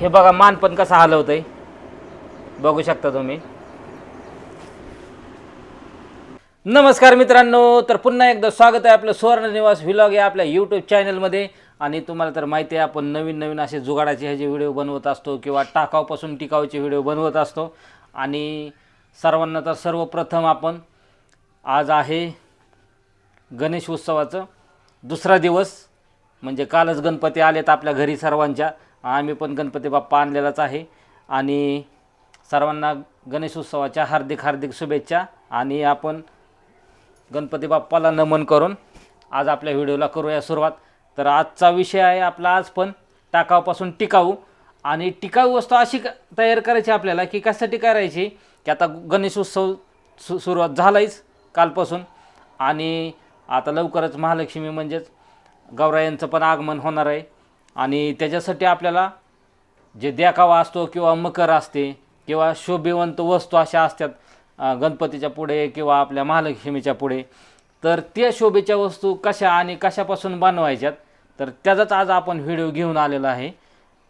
हे बघा मान पण कसा हलवतंय. बघू शकता तुम्ही. नमस्कार मित्रांनो तर पुन्हा एकदा स्वागत आहे आपलं सुवर्ण निवास व्हिलॉग या आपल्या यूट्यूब चॅनलमध्ये आणि तुम्हाला तर माहिती आहे आपण नवीन नवीन असे जुगाडाचे ह्याचे व्हिडिओ बनवत असतो किंवा टाकावपासून टिकावचे व्हिडिओ बनवत असतो. आणि सर्वांना तर सर्वप्रथम आपण आज आहे गणेश उत्सवाचं दुसरा दिवस. म्हणजे कालच गणपती आलेत आपल्या घरी सर्वांच्या. आम्ही पण गणपती बाप्पा आणलेलाच आहे. आणि सर्वांना गणेश उत्सवाच्या हार्दिक हार्दिक शुभेच्छा. आणि आपण गणपती बाप्पाला नमन करून आज आपल्या व्हिडिओला करूया सुरुवात. तर आजचा विषय आहे आपला आज पण टाकावपासून टिकाऊ. आणि टिकाऊ वस्तू अशी तयार करायची आपल्याला की कशासाठी करायची? की आता गणेश उत्सव सु सुरुवात झालाच कालपासून. आणि आता लवकरच महालक्ष्मी म्हणजेच गौरायांचं पण आगमन होणार आहे. आणि त्याच्यासाठी आपल्याला जे देखावा असतो किंवा मकर असते किंवा शोभिवंत वस्तू अशा असतात गणपतीच्या पुढे किंवा आपल्या महालक्ष्मीच्या पुढे तर त्या शोभेच्या वस्तू कशा आणि कशापासून बनवायच्यात तर त्याचाच आज आपण व्हिडिओ घेऊन आलेला आहे.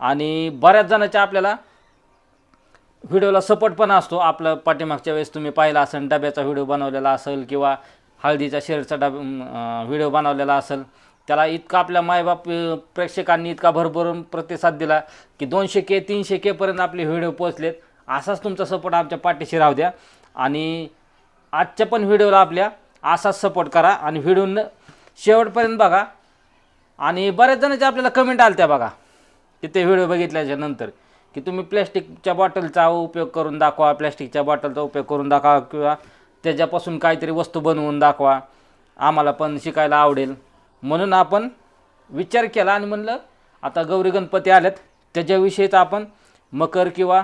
आणि बऱ्याच जणांच्या आपल्याला व्हिडिओला सपोर्ट पण असतो. आपलं पाठीमागच्या वेळेस तुम्ही पाहिला असेल डब्याचा व्हिडिओ बनवलेला असेल किंवा हळदीच्या शेरचा डब व्हिडिओ बनवलेला असेल त्याला इतका आपल्या मायबाप प्रेक्षकांनी इतका भरभरून प्रतिसाद दिला की दोनशे के तीनशे केपर्यंत आपले व्हिडिओ पोचलेत असाच तुमचा सपोर्ट आमच्या पाठीशी राहू द्या. आणि आजच्या पण व्हिडिओला आपल्या असाच सपोर्ट करा आणि व्हिडिओ शेवटपर्यंत बघा. आणि बऱ्याच जणांच्या आपल्याला कमेंट आल्या त्या बघा की ते व्हिडिओ बघितल्याच्या नंतर की तुम्ही प्लॅस्टिकच्या बॉटलचा उपयोग करून दाखवा प्लॅस्टिकच्या बॉटलचा उपयोग करून दाखवा किंवा त्याच्यापासून काहीतरी वस्तू बनवून दाखवा. आम्हाला पण शिकायला आवडेल. म्हणून आपण विचार केला आणि म्हणलं आता गौरी गणपती आल्यात त्याच्याविषयीच आपण मकर किंवा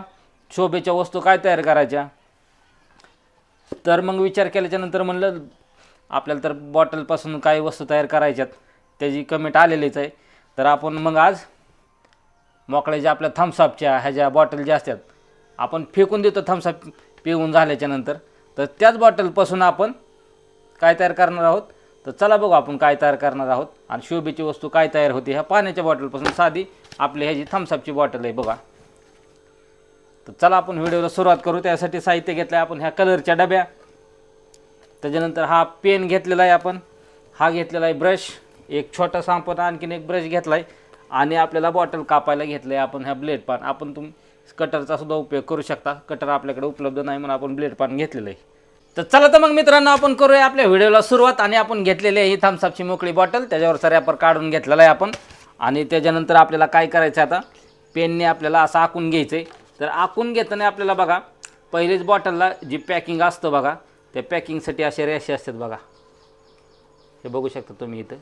शोभेच्या वस्तू काय तयार करायच्या? तर मग विचार केल्याच्यानंतर म्हणलं आपल्याला तर बॉटलपासून काही वस्तू तयार करायच्यात त्याची कमेंट आलेलीच आहे. तर आपण मग आज मोकळ्या ज्या आपल्या थम्सअपच्या ह्या ज्या बॉटल ज्या असतात आपण फेकून देतो थम्सअप पिऊन झाल्याच्यानंतर तर त्याच बॉटलपासून आपण काय तयार करणार आहोत? तर चला बघू आपण काय तयार करणार आहोत. आणि शोभेची वस्तू काय तयार होते ह्या पाण्याच्या बॉटलपासून साधी आपली ह्याची थम्सअपची बॉटल आहे बघा. तर चला आपण व्हिडिओला सुरुवात करू. त्यासाठी साहित्य घेतलं आहे आपण ह्या कलरच्या डब्या. त्याच्यानंतर हा पेन घेतलेला आहे आपण. हा घेतलेला आहे ब्रश एक छोटा आपण आणखीन एक ब्रश घेतला आहे आणि आपल्याला बॉटल कापायला घेतलं आहे आपण ह्या ब्लेड पान आपण तुम कटरचा सुद्धा उपयोग करू शकता. कटर आपल्याकडे उपलब्ध नाही म्हणून आपण ब्लेड पान घेतलेलं आहे. तर चला तर मग मित्रांनो आपण करूया आपल्या व्हिडिओला सुरुवात आणि आपण घेतलेली आहे ही थम्सअपची मोकळी बॉटल त्याच्यावर सऱ्यापर काढून घेतलेला आहे आपण. आणि त्याच्यानंतर आपल्याला काय करायचं आहे आता? पेनने आपल्याला असं आखून घ्यायचं आहे तर आखून घेताना आपल्याला बघा पहिलेच बॉटलला जी पॅकिंग असतं बघा त्या पॅकिंगसाठी असे रेषे असतात बघा. हे बघू शकता तुम्ही इथं.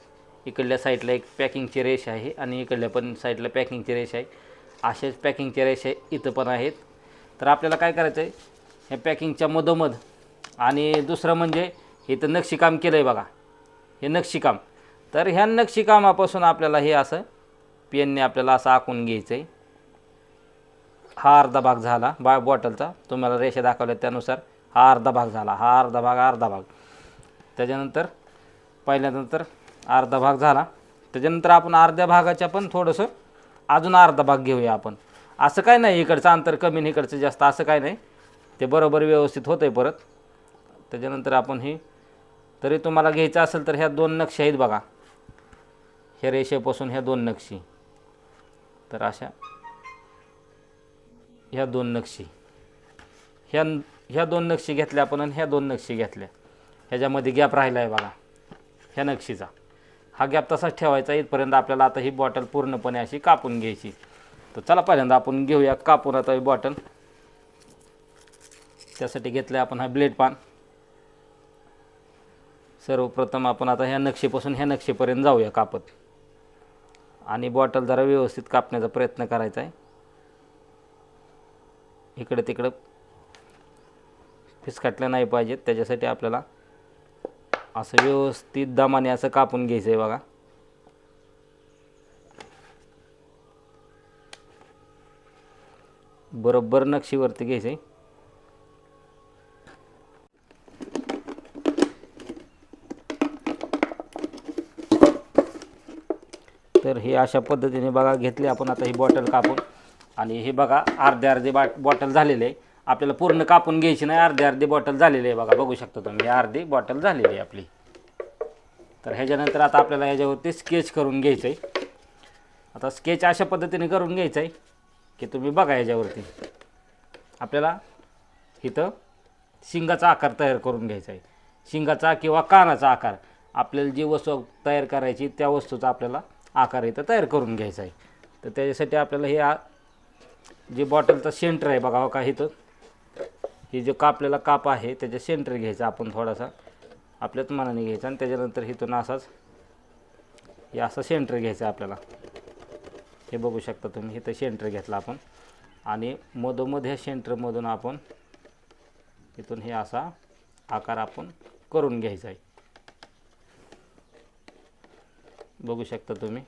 इकडल्या साईडला एक पॅकिंगची रेष आहे आणि इकडल्या पण साईडला पॅकिंगची रेष आहे. असेच पॅकिंगचे रेषे इथं पण आहेत. तर आपल्याला काय करायचं आहे ह्या पॅकिंगच्या मधोमध आणि दुसरं म्हणजे इथं नक्षीकाम केलं आहे बघा. हे नक्षीकाम. तर ह्या नक्षीकामापासून आपल्याला हे असं पेनने आपल्याला असं आखून घ्यायचं आहे हा अर्धा भाग झाला बा बॉटलचा. तुम्हाला रेषा दाखवल्या त्यानुसार हा अर्धा भाग झाला. हा अर्धा भाग अर्धा भाग. त्याच्यानंतर पहिल्यानंतर अर्धा भाग झाला. त्याच्यानंतर आपण अर्ध्या भागाच्या पण थोडंसं अजून अर्धा भाग घेऊया आपण. असं काय नाही इकडचं अंतर कमी आणि इकडचं जास्त असं काय नाही. ते बरोबर व्यवस्थित होतं आहे परत. त्याच्यानंतर आपण हे तरी तुम्हाला घ्यायचं असेल तर ह्या दोन नक्षी आहेत बघा. ह्या रेषेपासून ह्या दोन नक्षी. तर अशा ह्या दोन नक्षी. ह्या ह्या दोन नक्षी घेतल्या आपण आणि ह्या दोन नक्षी घेतल्या. ह्याच्यामध्ये गॅप राहिला आहे बघा. ह्या नक्षीचा. हा गॅप तसाच ठेवायचा. इथपर्यंत आपल्याला आता ही बॉटल पूर्णपणे अशी कापून घ्यायची. तर चला पहिल्यांदा आपण घेऊया कापून आता ही बॉटल त्यासाठी घेतलं आपण हा ब्लेड पान सर्वप्रथम आपण आता ह्या नक्षीपासून ह्या नक्षीपर्यंत जाऊया कापत. आणि बॉटल जरा व्यवस्थित कापण्याचा प्रयत्न करायचा आहे. इकडे तिकडं फिसकाटल्या नाही पाहिजेत त्याच्यासाठी आपल्याला असं व्यवस्थित दमाने असं कापून घ्यायचं आहे बघा. बरोबर नक्षीवरती घ्यायचं आहे तर हे अशा पद्धतीने बघा घेतली आपण आता ही बॉटल कापून. आणि हे बघा अर्धे अर्धे बा बॉटल झालेले. आहे आपल्याला पूर्ण कापून घ्यायची नाही अर्धे अर्धे बॉटल झालेली आहे बघा बघू शकता तुम्ही. अर्धी बॉटल झालेली आहे आपली. तर ह्याच्यानंतर आता आपल्याला ह्याच्यावरती स्केच करून घ्यायचं आहे आता स्केच अशा पद्धतीने करून घ्यायचं आहे की तुम्ही बघा ह्याच्यावरती. आपल्याला इथं शिंगाचा आकार तयार करून घ्यायचा आहे शिंगाचा किंवा कानाचा आकार. आपल्याला जी वस्तू तयार करायची त्या वस्तूचा आपल्याला आकार इथं तयार करून घ्यायचा आहे. तर त्याच्यासाठी आपल्याला हे आ जे बॉटलचा सेंटर आहे बघा हो का इथं. हे जो कापलेला काप आहे त्याच्या सेंटर घ्यायचा आपण थोडासा. आपल्याच मनाने घ्यायचा आणि त्याच्यानंतर इथून असाच हे असा सेंटर घ्यायचा आपल्याला. हे बघू शकता तुम्ही इथं सेंटर घेतला आपण. आणि मधोमध ह्या सेंटरमधून आपण इथून हे असा आकार आपण करून घ्यायचा आहे. बघू शकता तुम्ही.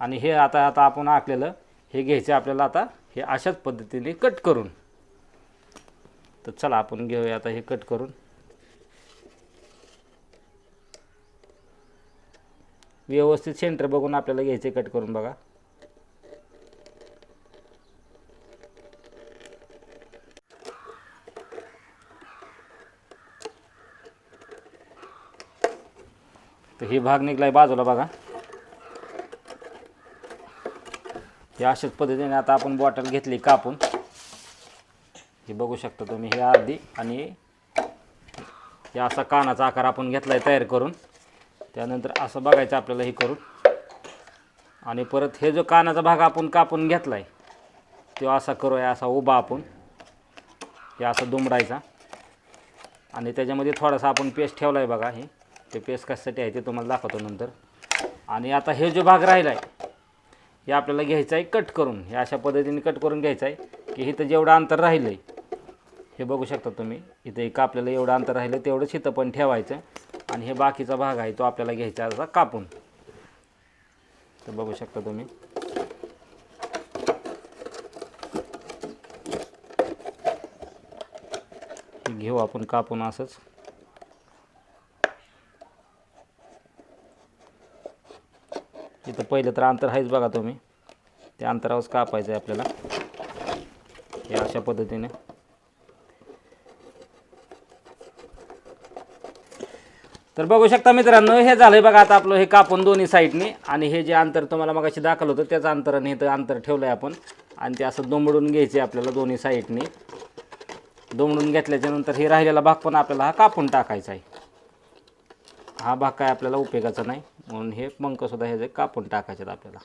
आणि हे आता आता आपण आखलेलं हे घ्यायचं आपल्याला आता हे अशाच पद्धतीने कट करून. तर चला आपण घेऊया आता हे कट करून. व्यवस्थित सेंटर बघून आपल्याला घ्यायचे कट करून बघा. हे भाग निघलाय बाजूला बघा. हे अशाच पद्धतीने आता आपण बॉटल घेतली कापून. हे बघू शकता तुम्ही हे अर्धी आणि हे असा कानाचा आकार आपण घेतलाय तयार करून. त्यानंतर असं बघायचं आपल्याला हे करून. आणि परत हे जो कानाचा भाग आपण कापून घेतलाय तो असा करूया असा उभा आपण. हे असं दुमडायचा. आणि त्याच्यामध्ये थोडासा आपण पेस्ट ठेवला आहे बघा हे. ते पेस्ट कशासाठी आहे ते तुम्हाला दाखवतो नंतर. आणि आता हे जो भाग राहिला आहे हे आपल्याला घ्यायचं आहे कट करून. हे अशा पद्धतीने कट करून घ्यायचं आहे की इथं जेवढं अंतर राहिलं आहे हे बघू शकता तुम्ही. इथं एक आपल्याला एवढं अंतर राहिलं तेवढंच इथं पण ठेवायचं आणि हे बाकीचा भाग आहे तो आपल्याला घ्यायचा असा कापून. तर बघू शकता तुम्ही. घेऊ आपण कापून असंच. तर पहिलं तर अंतर आहेच बघा तुम्ही. त्या अंतरावरच कापायचं आहे आपल्याला. हे अशा पद्धतीने. तर बघू शकता मित्रांनो हे झालंय बघा आता आपलं हे कापून दोन्ही साईडने. आणि हे जे अंतर तुम्हाला मगाशी दाखवलं होतं त्याचं अंतराने इथं अंतर ठेवलं आहे आपण. आणि ते असं दुमडून घ्यायचे आपल्याला दोन्ही साईडने. दुमडून घेतल्याच्या नंतर हे राहिलेला भाग पण आपल्याला हा कापून टाकायचा आहे हा भाग काय आपल्याला उपयोगाचा नाही. म्हणून हे पंखसुद्धा हे जे कापून टाकायचे आहेत आपल्याला.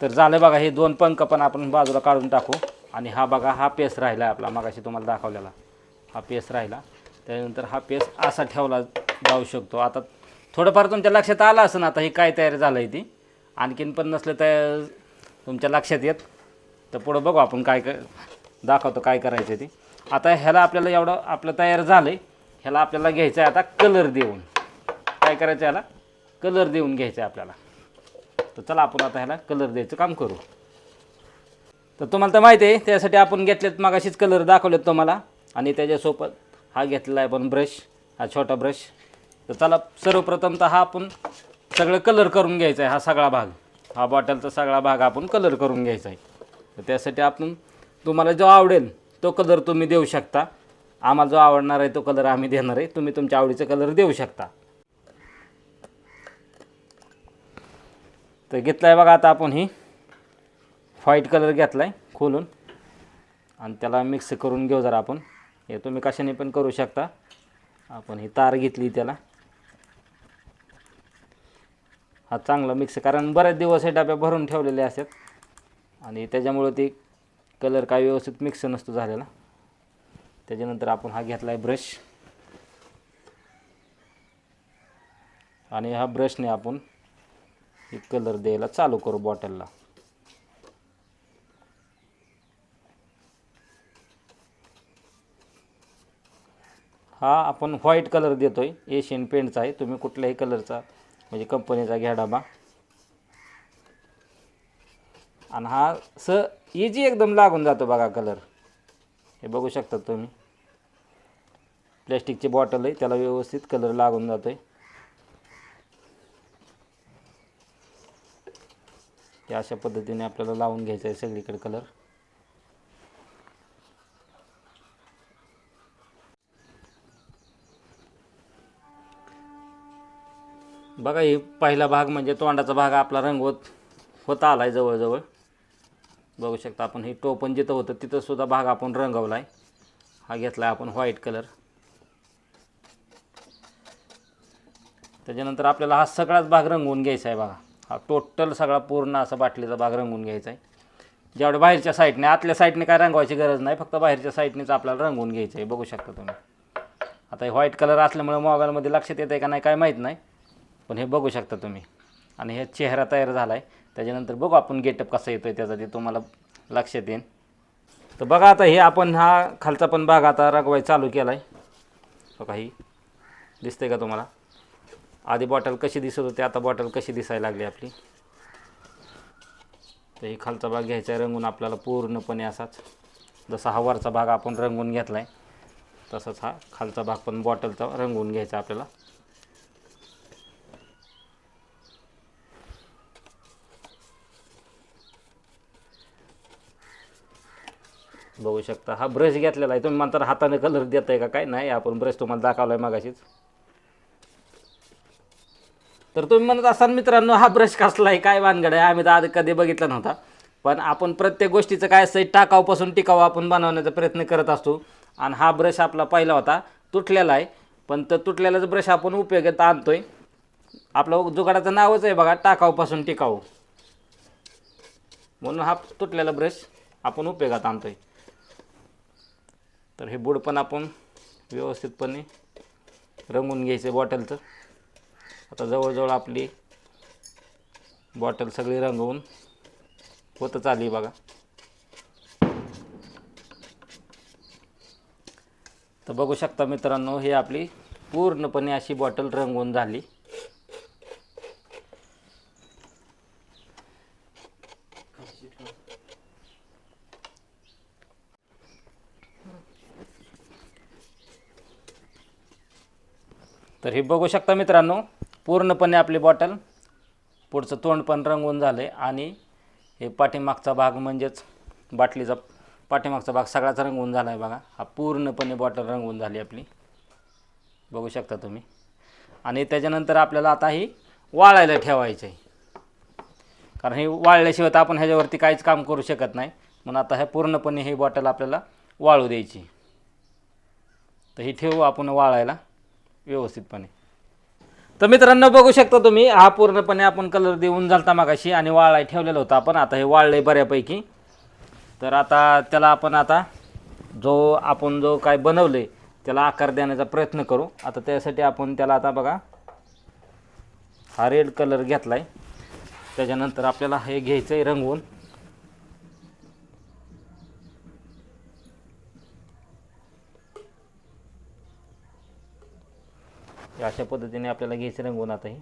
तर झालं बघा हे दोन पंख पण आपण बाजूला काढून टाकू. आणि हा बघा हा पेस राहिला आपला मागाशी तुम्हाला दाखवलेला. हा पेस राहिला. त्यानंतर हा पेस असा ठेवला जाऊ शकतो. आता थोडंफार तुमच्या लक्षात आलं असं आता हे काय तयार झालं आहे ती. आणखीन पण नसलं तर तुमच्या लक्षात येत. तर पुढं बघू आपण काय काय दाखवतो काय करायचं ते. आता ह्याला आपल्याला एवढं आपलं तयार झालं आहे ह्याला आपल्याला घ्यायचं आहे आता कलर देऊन. काय करायचं ह्याला? कलर देऊन घ्यायचं आहे आपल्याला. तर चला आपण आता ह्याला कलर द्यायचं काम करू. तर तुम्हाला तर माहिती आहे त्यासाठी आपण घेतलेत मागाशीच कलर दाखवलेत तुम्हाला. आणि त्याच्यासोबत हा घेतलेला आहे आपण ब्रश हा छोटा ब्रश तर चला सर्वप्रथम तर हा आपण सगळं कलर करून घ्यायचा आहे हा सगळा भाग. हा बॉटलचा सगळा भाग आपण कलर करून घ्यायचा आहे तर त्यासाठी आपण तुम्हाला जो आवडेल तो कलर तुम्ही देऊ शकता. आम्हाला जो आवडणार आहे तो कलर आम्ही देणार आहे. तुम्ही तुमच्या आवडीचा कलर देऊ शकता. तर घेतला आहे बघा आता आपण ही व्हाईट कलर घेतला आहे खोलून. आणि त्याला मिक्स करून घेऊ जरा आपण. हे तुम्ही कशाने पण करू शकता. आपण ही तार घेतली त्याला. हा चांगला मिक्स कारण बरेच दिवस हे डब्या भरून ठेवलेले असतात. आणि त्याच्यामुळं ते कलर काय व्यवस्थित मिक्स नसतो झालेला. त्याच्यानंतर आपण हा घेतला आहे ब्रश आणि ह्या ब्रशने आपण एक कलर द्यायला चालू करू बॉटलला हा आपण व्हाईट कलर देतोय. एशियन पेंटचा आहे. तुम्ही कुठल्याही कलरचा म्हणजे कंपनीचा घ्या डबा. आणि हा स इजी एकदम लागून जातो बघा कलर हे बघू शकता तुम्ही. प्लॅस्टिकची बॉटल आहे त्याला व्यवस्थित कलर लागून जातोय. हे अशा पद्धतीने आपल्याला लावून घ्यायचं आहे सगळीकडे कलर बघा हे पहिला भाग म्हणजे तोंडाचा भाग आपला रंगवत होता आला आहे जवळजवळ. बघू शकता आपण हे टोपण जिथं होतं तिथं सुद्धा भाग आपण रंगवला आहे हा घेतला आहे आपण व्हाईट कलर त्याच्यानंतर आपल्याला हा सगळाच भाग रंगवून घ्यायचा आहे बघा. हा टोटल सगळा पूर्ण असा बाटलीचा भाग रंगवून घ्यायचा आहे जेवढ्या बाहेरच्या साईडने आतल्या साईडने काय रंगवायची गरज नाही फक्त बाहेरच्या साईडनेच आपल्याला रंगवून घ्यायचं आहे बघू शकता तुम्ही. आता हे व्हाईट कलर असल्यामुळे मोबाईलमध्ये लक्षात येतं आहे का नाही काय माहीत नाही पण हे बघू शकता तुम्ही. आणि हे चेहरा तयार झाला आहे त्याच्यानंतर बघू आपण गेटअप कसा येतो आहे त्याचा ते तुम्हाला लक्षात येईल तर बघा आता हे आपण हा खालचा पण भाग आता रंगवाय चालू केला आहे बघा ही दिसते का तुम्हाला? आधी बॉटल कशी दिसत होती आता बॉटल कशी दिसायला लागली आपली? तर ही खालचा भाग घ्यायचा आहे रंगून आपल्याला पूर्णपणे असाच. जसा हा वरचा भाग आपण रंगवून घेतला आहे तसंच हा खालचा भाग पण बॉटलचा रंगवून घ्यायचा आपल्याला. बघू शकता. हा ब्रश घेतलेला आहे. तुम्ही म्हणता हाताने कलर देत आहे का? काय नाही आपण ब्रश तुम्हाला दाखवला आहे मागाशीच. तर तुम्ही म्हणत असाल मित्रांनो हा ब्रश कसला आहे? काय वानगड आहे? आम्ही तर आधी कधी बघितला नव्हता. पण आपण प्रत्येक गोष्टीचं काय असतं टाकाऊपासून टिकाऊ आपण बनवण्याचा प्रयत्न करत असतो. आणि हा ब्रश आपला पहिला होता. तुटलेला आहे. पण तर तुटलेलाच ब्रश आपण उपयोगात आणतो आहे आपलं जुगाडाचं नावच आहे बघा टाकाऊपासून टिकाऊ म्हणून हा तुटलेला ब्रश आपण उपयोगात आणतो आहे तर हे बुड पण आपण व्यवस्थितपणे रंगून घ्यायचं बॉटलचं. आता जवळजवळ आपली बॉटल सगळी रंगवून होतच आली बघा. तर बघू शकता मित्रांनो हे आपली पूर्णपणे अशी बॉटल रंगवून झाली. हे बघू शकता मित्रांनो पूर्णपणे आपली बॉटल पुढचं तोंड पण रंगवून झालं आहे आणि हे पाठीमागचा भाग म्हणजेच बाटलीचा पाठीमागचा भाग सगळाच रंगवून झाला आहे बघा. हा पूर्णपणे बॉटल रंगवून झाली आपली. बघू शकता तुम्ही. आणि त्याच्यानंतर आपल्याला आता ही वाळायला ठेवायचं आहे कारण हे वाळल्याशिवाय तर आपण ह्याच्यावरती काहीच काम करू शकत नाही. म्हणून आता हे पूर्णपणे ही बॉटल आपल्याला वाळू द्यायची. तर ही ठेवू आपण वाळायला. व्यवस्थितपणे. तर मित्रांनो बघू शकता तुम्ही हा पूर्णपणे आपण कलर देऊन झालता मागाशी आणि वाळाय ठेवलेला होता आपण. आता हे वाळले बऱ्यापैकी. तर आता त्याला आपण आता जो आपण जो काय बनवले त्याला आकार देण्याचा प्रयत्न करू. आता त्यासाठी आपण त्याला आता बघा हा रेड कलर घेतला आहे त्याच्यानंतर आपल्याला हे घ्यायचं आहे रंगवून. अशा पद्धतीने आपल्याला घ्यायचं रंगवून आता हे.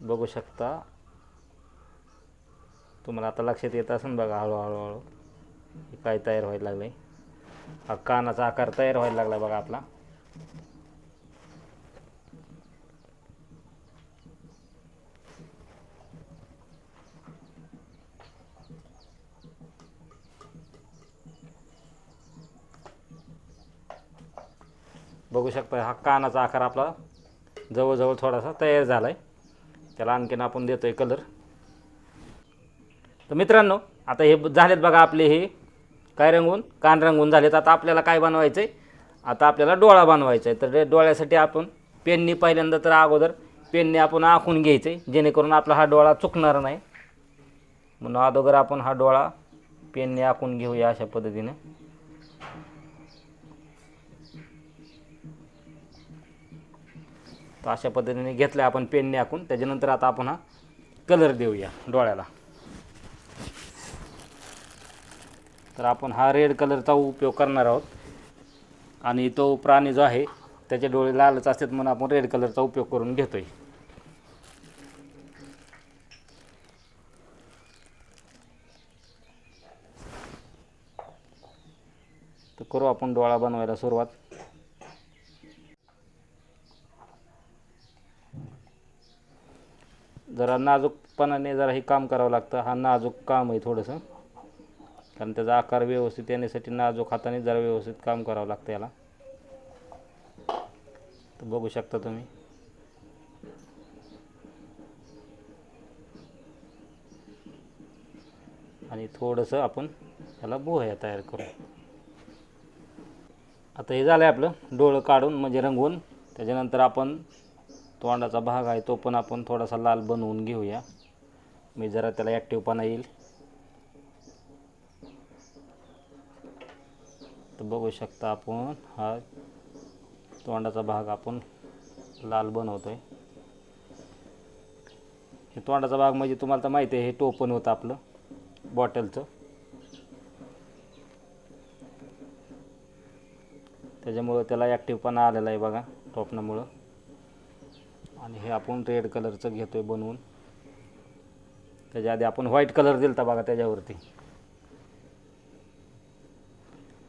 बघू शकता. तुम्हाला आता लक्षात येत असेल बघा हळूहळू हळू. हे काय तयार व्हायला लागलं आहे हा कानाचा आकार तयार व्हायला लागला बघा आपला. बघू शकता हा कानाचा आकार आपला जवळजवळ थोडासा तयार झाला आहे त्याला आणखीन आपण देतो आहे कलर तर मित्रांनो आता हे झालेत बघा आपले हे. काय रंगवून? कान रंगवून झालेत. आता आपल्याला काय बनवायचं आहे आता आपल्याला डोळा बनवायचा आहे तर ते डोळ्यासाठी आपण पेननी पहिल्यांदा तर अगोदर पेनने आपण आखून घ्यायचं आहे जेणेकरून आपला हा डोळा चुकणार नाही. म्हणून अगोदर आपण हा डोळा पेनने आखून घेऊया अशा पद्धतीनं. तर अशा पद्धतीने घेतलं आपण पेनने आखून. त्याच्यानंतर आता आपण हा कलर देऊया डोळ्याला. तर आपण हा रेड कलरचा उपयोग करणार आहोत. आणि तो प्राणी जो आहे त्याचे डोळे लालच असतात म्हणून आपण रेड कलरचा उपयोग करून घेतोय. तर करू आपण डोळा बनवायला सुरुवात. जरा नाजूकपणाने जरा हे काम करावं लागतं. हा नाजूक काम आहे थोडंसं. कारण त्याचा आकार व्यवस्थित येण्यासाठी नाजूक हाताने जरा व्यवस्थित काम करावं लागतं याला. तर बघू शकता तुम्ही. आणि थोडंसं आपण याला बोहया तयार करू. आता हे झालं आहे आपलं डोळं काढून म्हणजे रंगवून. त्याच्यानंतर आपण तोंडाचा भाग आहे तो पण आपण थोडासा लाल बनवून घेऊया. मी जरा त्याला ॲक्टिवपणा येईल. तर बघू शकता आपण हा तोंडाचा भाग आपण लाल बनवतोय. हे तोंडाचा भाग म्हणजे तुम्हाला तर माहिती आहे हे टोपण होतं आपलं बॉटलचं. त्याच्यामुळं त्याला ॲक्टिवपणा आलेला आहे बघा टोपणामुळं. आणि हे आपण रेड कलरचं घेतोय बनवून. त्याच्या आधी आपण व्हाईट कलर दिलता बघा त्याच्यावरती.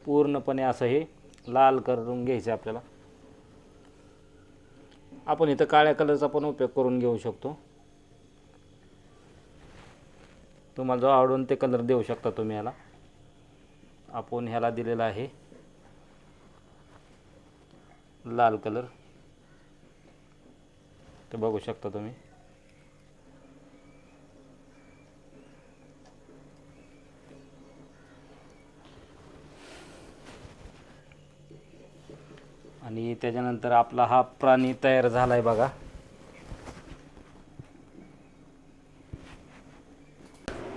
पूर्णपणे असं हे लाल करून घ्यायचं आपल्याला. आपण इथं काळ्या कलरचा पण उपयोग करून घेऊ शकतो. तुम्हाला जो आवडून ते कलर देऊ शकता तुम्ही याला. आपण ह्याला दिलेला आहे लाल कलर ते बघू शकता तुम्ही. आणि त्याच्यानंतर आपला हा प्राणी तयार झाला आहे बघा.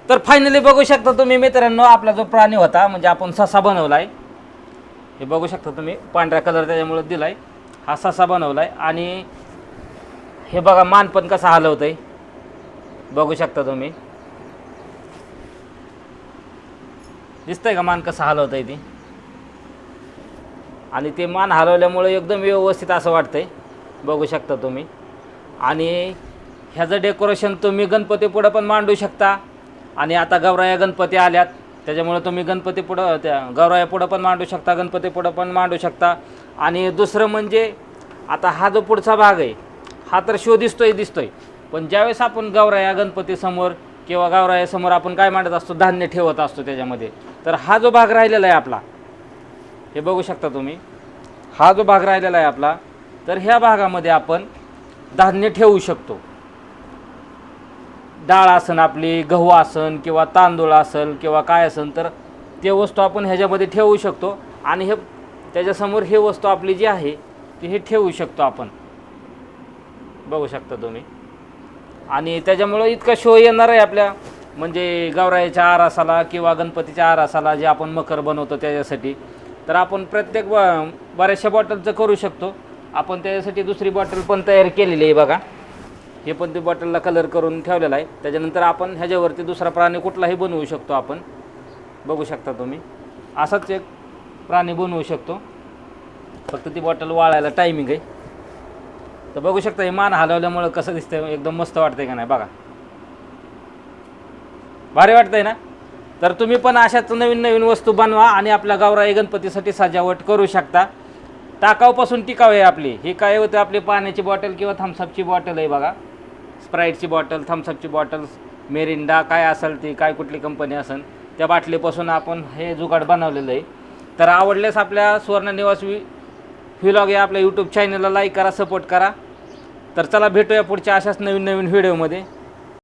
तर फायनली बघू शकता तुम्ही मित्रांनो आपला जो प्राणी होता म्हणजे आपण ससा बनवला आहे हे बघू शकता तुम्ही पांढऱ्या कलर त्याच्यामुळे दिला आहे हा ससा बनवला आहे आणि हे बघा मान पण कसं हलवतं आहे बघू शकता तुम्ही. दिसतंय का मान कसं हलवतं आहे ती? आणि ते मान हलवल्यामुळे एकदम व्यवस्थित असं वाटतंय. बघू शकता तुम्ही. आणि ह्याचं डेकोरेशन तुम्ही गणपती पुढं पण मांडू शकता. आणि आता गौराया गणपती आल्यात. त्याच्यामुळे तुम्ही गणपती पुढं त्या गौराया पुढं पण मांडू शकता गणपती पुढं पण मांडू शकता. आणि दुसरं म्हणजे आता हा जो पुढचा भाग आहे हा तर शो दिसतोय दिसतोय. पण ज्यावेळेस आपण गौराया गणपतीसमोर किंवा गौरायासमोर आपण काय मांडत असतो धान्य ठेवत असतो त्याच्यामध्ये तर हा जो भाग राहिलेला आहे आपला हे बघू शकता तुम्ही हा जो भाग राहिलेला आहे आपला तर ह्या भागामध्ये आपण धान्य ठेवू शकतो. डाळ आसन आपली गहू आसन किंवा तांदूळ असेल किंवा काय असन तर ते वस्तू आपण ह्याच्यामध्ये ठेवू शकतो. आणि हे त्याच्यासमोर हे वस्तू आपली जी आहे ती हे ठेवू शकतो आपण. बघू शकता तुम्ही. आणि त्याच्यामुळं इतका शो येणार आहे आपल्या म्हणजे गौरायाच्या आरासाला किंवा गणपतीच्या आरासाला जे आपण मकर बनवतो त्याच्यासाठी. तर आपण प्रत्येक ब- बऱ्याचशा बॉटलचं करू शकतो. आपण त्याच्यासाठी दुसरी बॉटल पण तयार केलेली आहे बघा. हे पण ते बॉटलला कलर करून ठेवलेला आहे. त्याच्यानंतर आपण ह्याच्यावरती दुसरा प्राणी कुठलाही बनवू शकतो आपण. बघू शकता तुम्ही. असाच एक प्राणी बनवू शकतो. फक्त ती बॉटल वाळायला टायमिंग आहे. तर बघू शकता हे मान हलवल्यामुळं कसं दिसतंय एकदम मस्त वाटतंय का नाही बघा. भारी वाटतंय ना? तर तुम्ही पण अशाच नवीन नवीन वस्तू बनवा आणि आपल्या गावराई गणपतीसाठी सजावट करू शकता. टाकाऊपासून टिकाऊ आहे आपली. ही काय होतं आपली पाण्याची बॉटल किंवा थम्सअपची बॉटल आहे बघा. स्प्राईटची बॉटल थम्सअपची बॉटल मेरिंडा काय असेल ती काय कुठली कंपनी असेल त्या बाटलीपासून आपण हे जुगाड बनवलेलं आहे. तर आवडल्यास आपल्या सुवर्णनिवास व्हिलॉग या आपल्या यूट्यूब चॅनलला लाईक करा सपोर्ट करा. तर चला भेटूया पुढच्या अशाच नवीन नवीन व्हिडिओमध्ये